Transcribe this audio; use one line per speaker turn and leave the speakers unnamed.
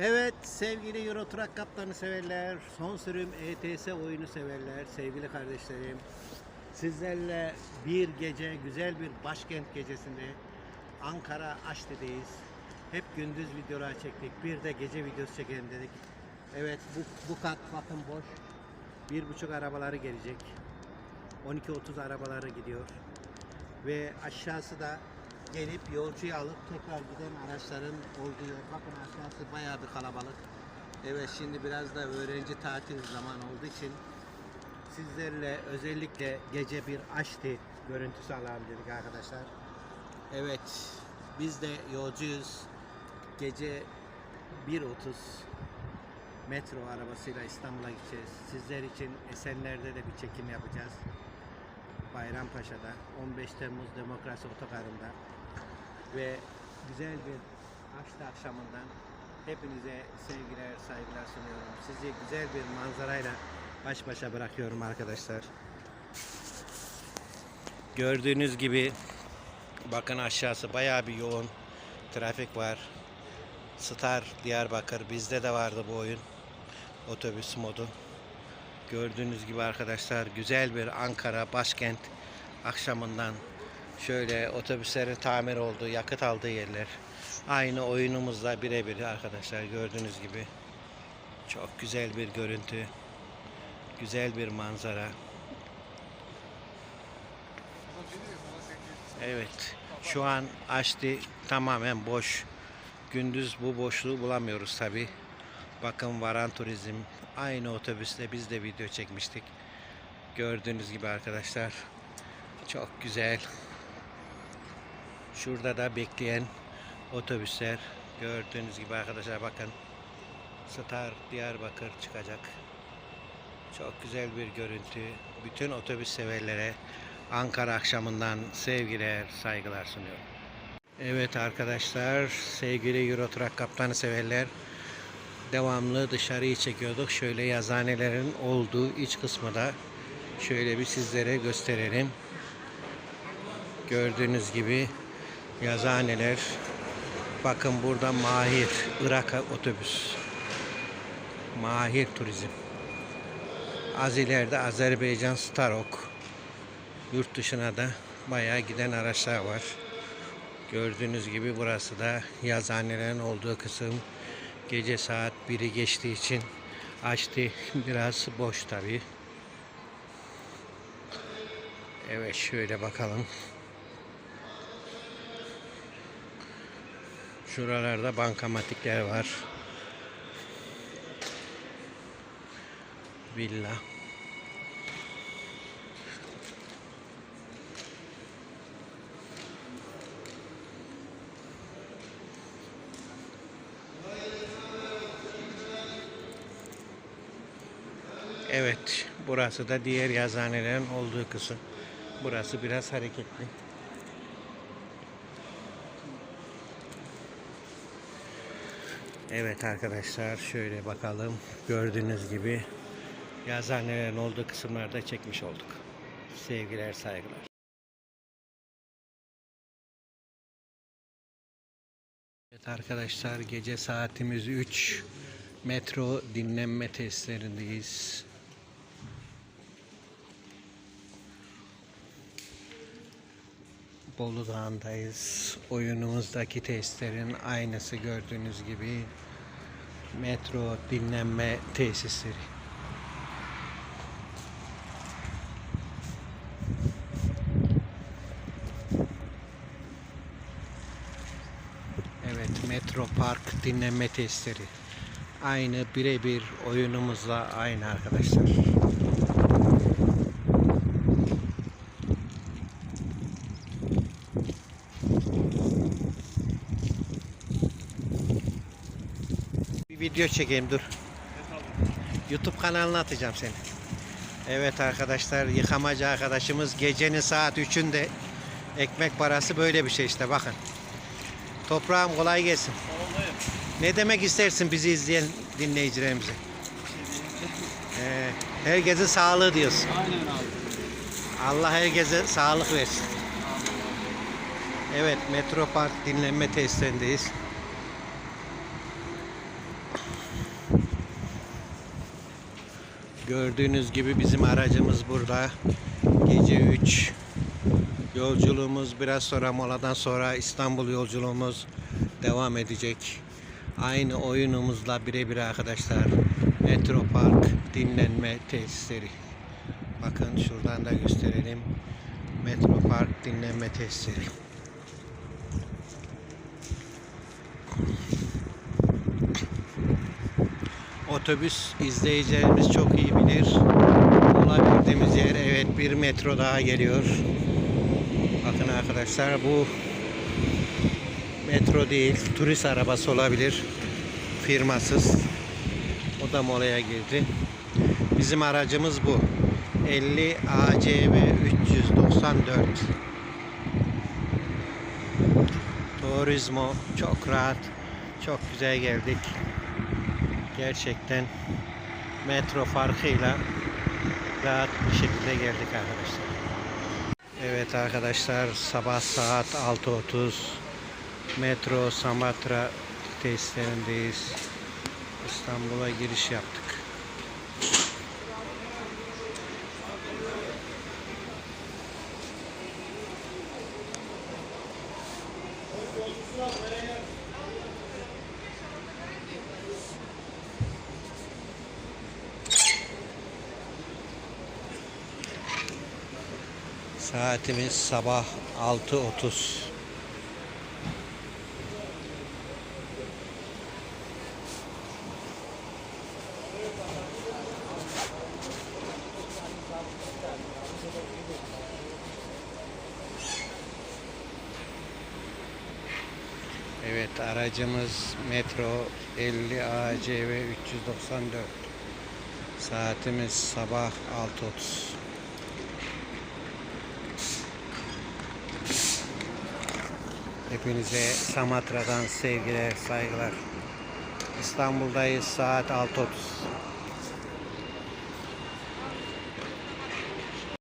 Evet sevgili Euro Truck kaptanı severler, son sürüm ETS oyunu severler, sevgili kardeşlerim. Sizlerle bir gece, güzel bir başkent gecesinde Ankara Aşti'deyiz. Hep gündüz videolar çektik, bir de gece videosu çekelim dedik. Evet bu, bu kat bakın boş. Bir buçuk arabaları gelecek. 12.30 arabaları gidiyor. Ve aşağısı da gelip yolcuyu alıp tekrar giden araçların olduğu yer. Bakın aşağısı bayağı bir kalabalık. Evet şimdi biraz da öğrenci tatil zaman olduğu için sizlerle özellikle gece bir açtı görüntüsü alalım dedik arkadaşlar. Evet biz de yolcuyuz. Gece 1.30 metro arabasıyla İstanbul'a gideceğiz. Sizler için Esenler'de de bir çekim yapacağız. Bayrampaşa'da 15 Temmuz Demokrasi Otogarı'nda ve güzel bir açtı akşamından hepinize sevgiler, saygılar sunuyorum. Sizi güzel bir manzarayla baş başa bırakıyorum arkadaşlar. Gördüğünüz gibi bakın aşağısı bayağı bir yoğun trafik var. Star Diyarbakır bizde de vardı bu oyun. Otobüs modu. Gördüğünüz gibi arkadaşlar güzel bir Ankara başkent akşamından şöyle otobüslerin tamir olduğu, yakıt aldığı yerler. Aynı oyunumuzda birebir arkadaşlar gördüğünüz gibi. Çok güzel bir görüntü. Güzel bir manzara. Evet. Şu an Açti tamamen boş. Gündüz bu boşluğu bulamıyoruz tabi. Bakın Varan Turizm aynı otobüste biz de video çekmiştik. Gördüğünüz gibi arkadaşlar çok güzel. Şurada da bekleyen otobüsler gördüğünüz gibi arkadaşlar bakın Star Diyarbakır çıkacak. Çok güzel bir görüntü. Bütün otobüs severlere Ankara akşamından sevgiler, saygılar sunuyorum. Evet arkadaşlar, sevgili Eurotruck kaptanı severler. Devamlı dışarıyı çekiyorduk. Şöyle yazanelerin olduğu iç kısmı da şöyle bir sizlere gösterelim. Gördüğünüz gibi yazhaneler. Bakın burada Mahir Irak otobüs. Mahir Turizm. Az ileride Azerbaycan Starok. Yurt dışına da bayağı giden araçlar var. Gördüğünüz gibi burası da yazhanelerin olduğu kısım. Gece saat 1'i geçtiği için açtı. Biraz boş tabi. Evet şöyle bakalım. Şuralarda bankamatikler var. Villa. Evet, burası da diğer yazhanelerin olduğu kısım. Burası biraz hareketli. Evet arkadaşlar şöyle bakalım. Gördüğünüz gibi yazhanelerin olduğu kısımlarda çekmiş olduk. Sevgiler, saygılar. Evet arkadaşlar gece saatimiz 3. Metro dinlenme testlerindeyiz. Bolu Dağı'ndayız. Oyunumuzdaki testlerin aynısı gördüğünüz gibi metro dinlenme tesisleri. Evet, Metro Park dinlenme testleri. Aynı birebir oyunumuzla aynı arkadaşlar. Bir video çekeyim dur. YouTube kanalına atacağım seni. Evet arkadaşlar yıkamacı arkadaşımız gecenin saat 3'ünde ekmek parası böyle bir şey işte bakın. Toprağım kolay gelsin. Ne demek istersin bizi izleyen dinleyicilerimize? Ee, herkesin sağlığı diyorsun. Allah herkese sağlık versin. Evet Metropark dinlenme tesislerindeyiz. Gördüğünüz gibi bizim aracımız burada. Gece 3 yolculuğumuz biraz sonra moladan sonra İstanbul yolculuğumuz devam edecek. Aynı oyunumuzla birebir arkadaşlar. Metro Park dinlenme tesisleri. Bakın şuradan da gösterelim. Metro Park dinlenme tesisleri. Otobüs izleyicilerimiz çok iyi bilir. Olabildiğimiz yer evet bir metro daha geliyor. Bakın arkadaşlar bu metro değil turist arabası olabilir. Firmasız. O da molaya girdi. Bizim aracımız bu. 50 ACV 394. Turizmo çok rahat, çok güzel geldik. Gerçekten metro farkıyla rahat bir şekilde geldik arkadaşlar. Evet arkadaşlar sabah saat 6.30 metro Samatra tesislerindeyiz. İstanbul'a giriş yaptık. Saatimiz sabah 6.30. Evet aracımız Metro 50 ACV 394. Saatimiz sabah 6.30. Hepinize Samatra'dan sevgiler, saygılar. İstanbul'dayız saat 6.30.